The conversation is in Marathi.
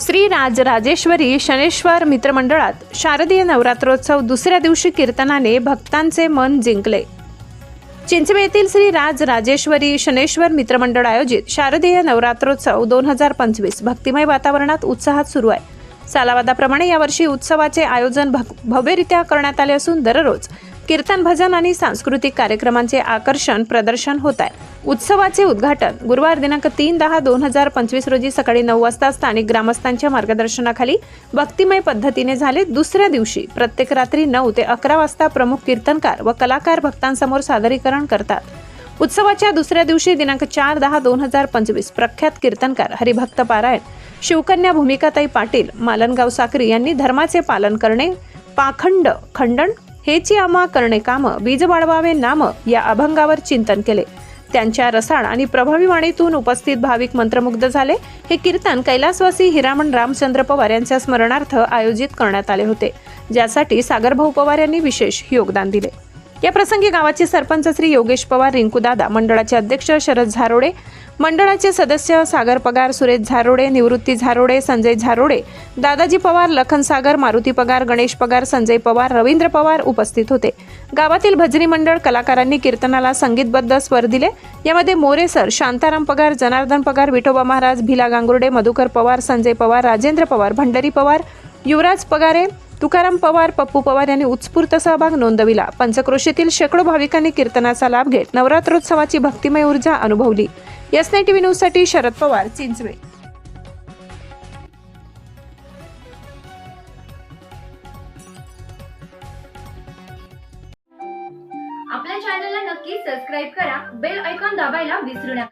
श्री राजराजेश्वरी शनेश्वर मित्रमंडळात शारदीय नवरात्रोत्सव दुसऱ्या दिवशी कीर्तनाने भक्तांचे मन जिंकले. चिंचवे येथील श्री राज राजेश्वरी शनेश्वर मित्रमंडळ आयोजित शारदीय नवरात्रोत्सव दोन हजार पंचवीस भक्तिमय वातावरणात उत्साहात सुरू आहे. सालावादाप्रमाणे यावर्षी उत्सवाचे आयोजन भव्यरित्या करण्यात आले असून दररोज कीर्तन भजन आणि सांस्कृतिक कार्यक्रमांचे आकर्षण प्रदर्शन होत आहे. उत्सवाचे उद्घाटन गुरुवार दिनांक तीन दहा दोन हजार पंचवीस रोजी सकाळी नऊ वाजता स्थानिक ग्रामस्थांच्या मार्गदर्शनाखाली भक्तिमय पद्धतीने झाले दुसऱ्या दिवशी. प्रत्येक रात्री नऊ ते अकरा वाजता प्रमुख कीर्तनकार व कलाकार भक्तांसमोर सादरीकरण करतात. उत्सवाच्या दुसऱ्या दिवशी दिनांक चार दहा दोन हजार पंचवीस प्रख्यात कीर्तनकार हरिभक्त पारायण शिवकन्या भूमिकाताई पाटील मालनगाव साकरी यांनी धर्माचे पालन करणे पाखंड खंडन हेची आमा करणे काम बीज वाढवावे नाम या अभंगावर चिंतन केले. त्यांच्या रसाळ आणि प्रभावी वाणीतून उपस्थित भाविक मंत्रमुग्ध झाले. हे कीर्तन कैलासवासी हिरामण रामचंद्र पवार यांच्या स्मरणार्थ आयोजित करण्यात आले होते ज्यासाठी सागरभाऊ पवार यांनी विशेष योगदान दिले. या प्रसंगी गावाचे सरपंच श्री योगेश पवार रिंकूदादा मंडळाचे अध्यक्ष शरद झारोडे मंडळाचे सदस्य सागर पगार सुरेश झारोडे निवृत्ती झारोडे संजय झारोडे दादाजी पवार लखन सागर मारुती पगार गणेश पगार संजय पवार रवींद्र पवार उपस्थित होते. गावातील भजनी मंडळ कलाकारांनी कीर्तनाला संगीतबद्ध स्वर दिले. यामध्ये मोरे सर शांताराम पगार जनार्दन पगार विठोबा महाराज भिला गांगुर्डे मधुकर पवार संजय पवार राजेंद्र पवार भंडरी पवार युवराज पगारे तुकाराम पवार पप्पू पवार यांनी उत्स्फूर्त सहभाग नोंदविला. पंचक्रोशीतील शेकडो भाविकांनी कीर्तनाचा लाभ घेत नवरात्रोत्सवाची भक्तिमय ऊर्जा अनुभवली. यसने टीव्ही न्यूजसाठी शरद पवार चिंचवे. आपल्या चॅनलला नक्की सबस्क्राईब करा. बेल ऐकॉन दाबायला विसरू नका.